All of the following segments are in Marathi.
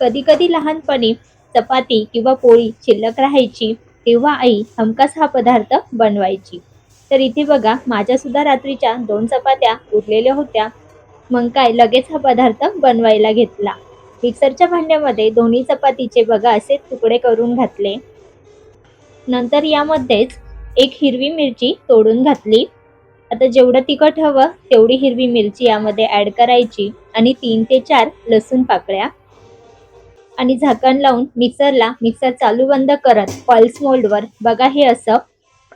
कधी कधी लहानपणी चपाती किंवा पोळी शिल्लक राहायची तेव्हा आई हमखास हा पदार्थ बनवायची. तर इथे बघा माझ्या सुद्धा रात्रीच्या दोन चपात्या उरलेल्या होत्या. मग काय लगेच हा पदार्थ बनवायला घेतला. मिक्सरच्या भांड्यामध्ये दोन्ही चपातीचे बघा असे तुकडे करून घातले. नंतर यामध्येच एक हिरवी मिरची तोडून घातली. आता जेवढं तिखट हवं तेवढी हिरवी मिरची यामध्ये ऍड करायची आणि तीन ते चार लसूण पाकळ्या आणि झाकण लावून मिक्सरला मिक्सर चालू बंद करत पल्स मोल्डवर बघा हे असं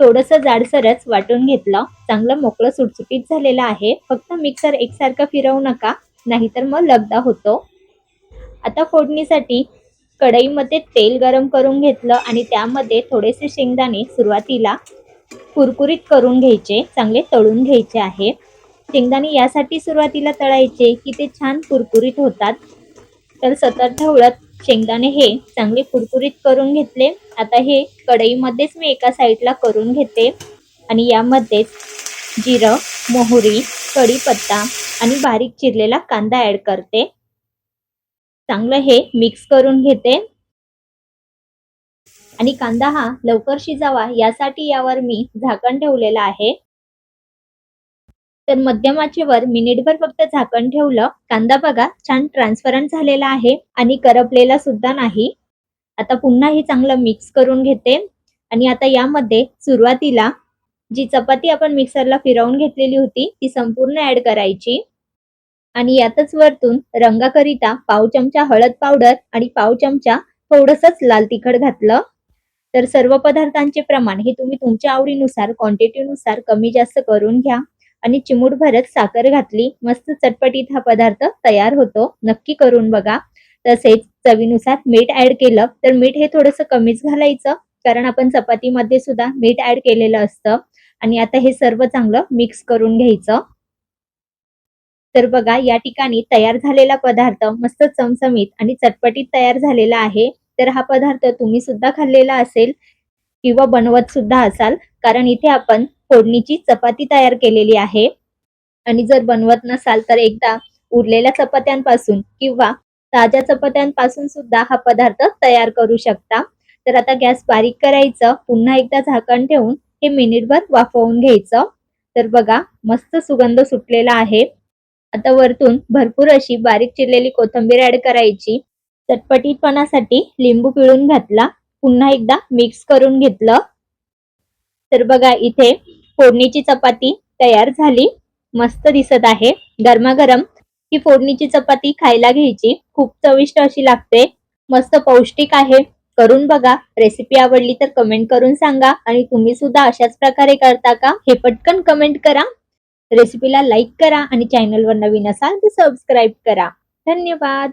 थोडंसं जाडसरच वाटून घेतलं. चांगलं मोकळं सुटसुटीत झालेलं आहे. फक्त मिक्सर एकसारखं फिरवू नका नाहीतर मग लगदा होतो. आता फोडणीसाठी कढईमध्ये तेल गरम करून घेतलं आणि त्यामध्ये थोडेसे शेंगदाणे सुरुवातीला कुरकुरीत करून घ्यायचे चांगले तळून घ्यायचे आहे. शेंगदाणे यासाठी सुरुवातीला तळायचे की ते छान कुरकुरीत होतात. तर सतत ढवळत शेंगदाणे हे चांगले कुरकुरीत करून घेतले. आता हे कढईमध्येच मी एका साईडला करून घेते. आणि यामध्येच जिरं मोहरी कढीपत्ता आणि बारीक चिरलेला कांदा ऍड करते. चांगलं हे मिक्स करून घेते. आणि कांदा हा लवकर शिजावा यासाठी यावर मी झाकण ठेवलेलं आहे. तर मध्यमाचेवर मिनिटभर फक्त झाकण ठेवलं कांदा बघा छान ट्रान्सपरंट झालेला आहे आणि करपलेला सुद्धा नाही. आता पुन्हा हे चांगलं मिक्स करून घेते आणि आता यामध्ये सुरुवातीला जी चपाती आपण मिक्सरला फिरवून घेतलेली होती ती संपूर्ण ऍड करायची. आणि यातच वरतून रंगाकरिता पाव चमचा हळद पावडर आणि पाव चमचा थोडंसंच लाल तिखट घातलं. तर सर्व पदार्थांचे प्रमाण हे तुम्ही तुमच्या आवडीनुसार क्वांटिटीनुसार कमी जास्त करून घ्या. आणि चिमूट भरत साखर घातली. मस्त चटपटीत हा पदार्थ तयार होतो. नक्की करून बघा. तसेच चवीनुसार मीठ ऍड केलं तर मीठ हे थोडंसं कमीच घालायचं. कारण आपण चपातीमध्ये सुद्धा मीठ ऍड केलेलं असतं. आणि आता हे सर्व चांगलं मिक्स करून घ्यायचं. तर बघा या ठिकाणी तयार झालेला पदार्थ मस्त चमचमीत आणि चटपटीत तयार झालेला आहे. तर हा पदार्थ तुम्ही सुद्धा खाल्लेला असेल. किंवा बनवत सुद्धा असाल. कारण इथे आपण फोडणीची चपाती तयार केलेली आहे. आणि जर बनवत नसाल तर एकदा उरलेल्या चपात्यांपासून किंवा ताज्या चपात्यांपासून सुद्धा हा पदार्थ तयार करू शकता. तर आता गॅस बारीक करायचं. पुन्हा एकदा झाकण ठेवून हे मिनिटभर वाफवून घ्यायचं. तर बघा मस्त सुगंध सुटलेला आहे. आता वरतून भरपूर अशी बारीक चिरलेली कोथिंबीर ऍड करायची. चटपटीतपणासाठी लिंबू पिळून घातला. पुन्हा एकदा मिक्स करून घेतलं. तर बघा इथे फोडणीची चपाती तयार झाली. मस्त दिसत आहे. गरमागरम. ही फोडणीची चपाती खायला घ्यायची. खूप चविष्ट अशी लागते. मस्त पौष्टिक आहे. करून बघा. रेसिपी आवडली तर कमेंट करून सांगा. आणि तुम्ही सुद्धा अशाच प्रकारे करता का? हे पटकन कमेंट करा. रेसिपीला लाईक करा. आणि चॅनलवर नवीन असाल तर सबस्क्राईब करा. धन्यवाद.